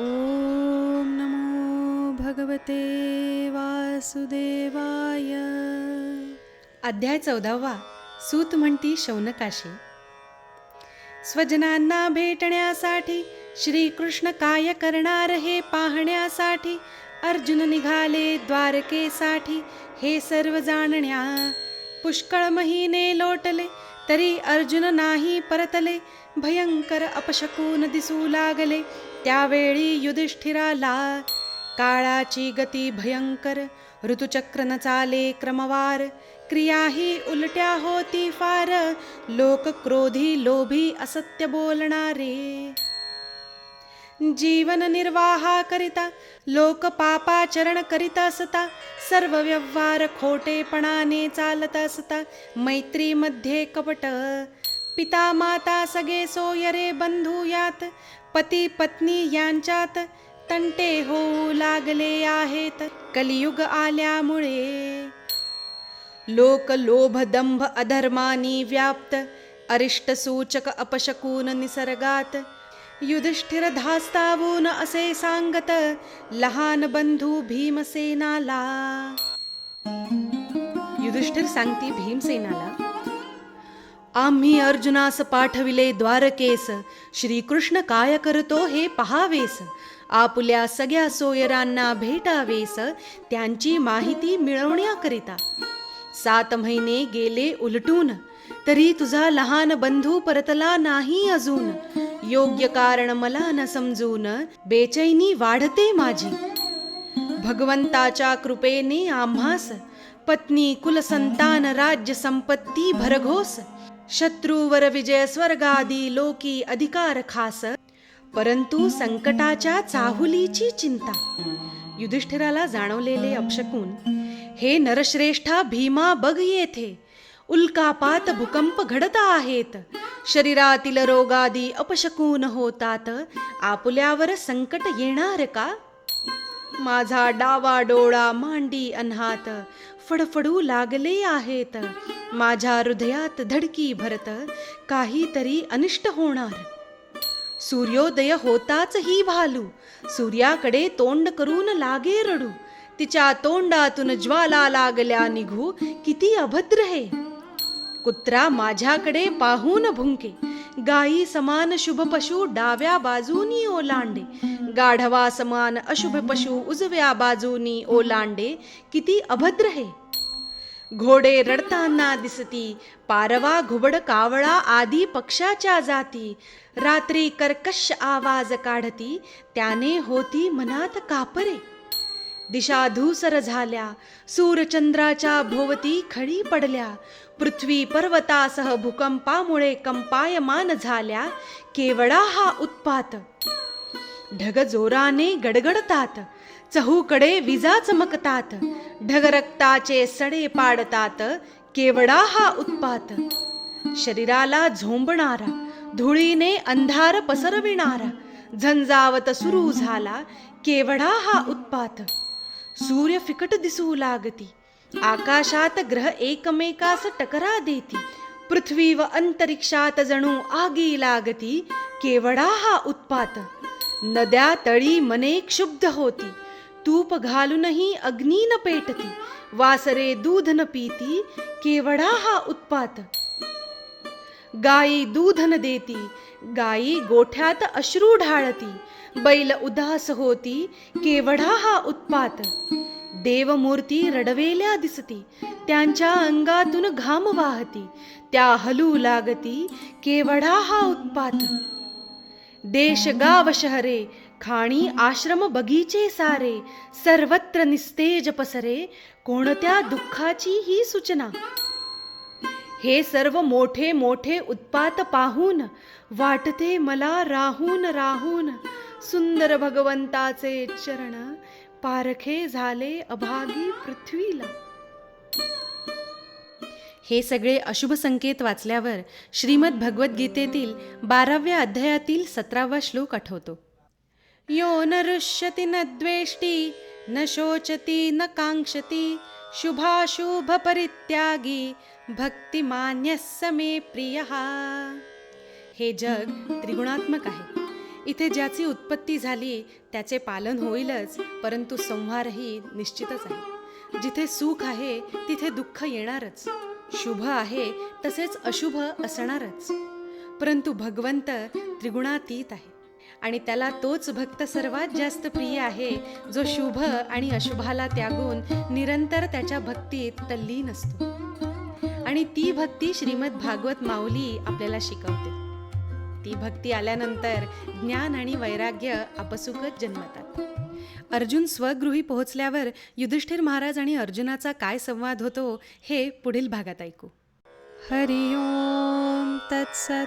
ॐ नमो भगवते वासुदेवाय. अध्याय चौदावा सूत म्हणती शौनकाशी. स्वजनांना भेटण्यासाठी श्रीकृष्ण काय करणार हे पाहण्यासाठी अर्जुन निघाले द्वारकेसाठी हे सर्व जाणण्या पुष्कळ महिने लोटले तरी अर्जुन नाही परतले भयंकर अपशकून दिसू लागले त्यावेळी युधिष्ठिराला काळाची गती भयंकर ऋतुचक्र न चाले क्रमवार. क्रियाही उलट्या होती फार लोक क्रोधी लोभी असत्य बोलणारे. जीवन निर्वाहा करिता लोक पापाचरण करीत असता सर्व व्यवहार खोटेपणाने चालत असता मैत्रीमध्ये कपट पिता माता सगळे सोयरे बंधू यात पती पत्नी यांच्यात तंटे होऊ लागले आहेत. कलियुग आल्यामुळे लोक लोभ दंभ अधर्मानी व्याप्त अरिष्ट सूचक अपशकून निसर्गात युधिष्ठिर धास्तावून असे सांगत लहान बंधू भीमसेनाला. युधिष्ठिर सांगती भीमसेनाला आम्ही अर्जुनास पाठविले द्वारकेस. श्रीकृष्ण काय करतो हे पहावेस. आपल्या सगळ्या सोयरांना भेटावेस. त्यांची माहिती मिळवण्याकरिता. सात महिने गेले उलटून. तरी तुझा लहान बंधू परतला नाही अजून. योग्य कारण मला न समजून बेचैनी वाढते माझी. भगवंताच्या कृपेने आम्हास. पत्नी कुलसंतान राज्य संपत्ती भरघोस. शत्रूवर विजय स्वर्गादी लोकी अधिकार खास. परंतु संकटाच्या चाहुलीची चिंता. युधिष्ठिराला जाणवलेले अपशकून हे नरश्रेष्ठा भीमा बघ येथे. उल्कापात भूकंप घडत आहेत. शरीरातील रोगादी अपशकून होतात. आपल्यावर संकट येणार का? माझा डावा डोळा मांडी अन्हात. फडफडू लागले आहेत. माझ्या हृदयात धडकी भरत. काहीतरी अनिष्ट होणार. सूर्योदय होताच ही भालू. सूर्याकडे तोंड करून लागे रडू. तिच्या तोंडातून ज्वाला लागल्या निघू. किती अभद्र हे. कुत्रा माझ्याकडे पाहून भुंके. गायी समान शुभ पशु डाव्या बाजूनी ओलांडे. गाढवा समान अशुभ पशु उजव्या बाजूनी ओलांडे. किती अभद्र हे. घोडे रडताना दिसती पारवा घुबड कावळा आदी पक्षाच्या जाती. रात्री कर्कश आवाज काढती त्याने होती मनात कापरे. दिशा धूसर झाल्या. सूरचंद्राच्या भोवती खडी पडल्या. पृथ्वी पर्वतासह भूकंपामुळे कंपायमान झाल्या. केवळा हा उत्पात. ढग जोराने गडगडतात. चहूकडे विजा चमकतात. ढग रक्ताचे सडे पाडतात. केवडा हा उत्पात. शरीराला झोंबणारा धुळीने अंधार पसरविणारा झंझावत सुरू झाला. केवढा हा उत्पात. सूर्य फिकट दिसू लागती आकाशात ग्रह एकमेकास टकरा देती पृथ्वी व अंतरिक्षात जणू आगी लागती केवडा हा उत्पात नद्या तळी मने क्षुब्ध होती तूप घालूनही अग्नी न पेटती वासरे दूध न पिती केवडा हा उत्पात गायी दूध न देती गायी गोठ्यात अश्रू ढाळती बैल उदास होती केवढा हा उत्पात. देवमूर्ती रडवेल्या दिसती त्यांच्या अंगातून घाम वाहती त्या हलू लागती केवढा हा उत्पात. देश गाव शहरे खाणी आश्रम बगीचे सारे सर्वत्र निस्तेज पसरे कोणत्या दुःखाची ही सूचना. हे सर्व मोठे मोठे उत्पात पाहून वाटते मला राहून राहून. सुंदर भगवंताचे चरण पारखे झाले अभागी पृथ्वीला. हे सगळे अशुभ संकेत वाचल्यावर श्रीमद भगवद्गीतेतील बाराव्या अध्यायातील सतरावा श्लोक आठवतो. यो न ऋष्यति न द्वेष्टी न शोचती न कांक्षती शुभाशुभ परित्यागी भक्तिमान्य समे प्रियः। हे जग त्रिगुणात्मक आहे. इथे ज्याची उत्पत्ती झाली त्याचे पालन होईलच परंतु संहारही निश्चितच आहे. जिथे सुख आहे तिथे दुःख येणारच. शुभ आहे तसेच अशुभ असणारच. परंतु भगवंत त्रिगुणातीत आहे. आणि त्याला तोच भक्त सर्वात जास्त प्रिय आहे जो शुभ आणि अशुभाला त्यागून निरंतर त्याच्या भक्तीत तल्लीन असतो. आणि ती भक्ती श्रीमद भागवत माऊली आपल्याला शिकवते. ती भक्ती आल्यानंतर ज्ञान आणि वैराग्य आपसुकच जन्मतात. अर्जुन स्वगृही पोहोचल्यावर युधिष्ठिर महाराज आणि अर्जुनाचा काय संवाद होतो हे पुढील भागात ऐकू. हरि ओम तत्सत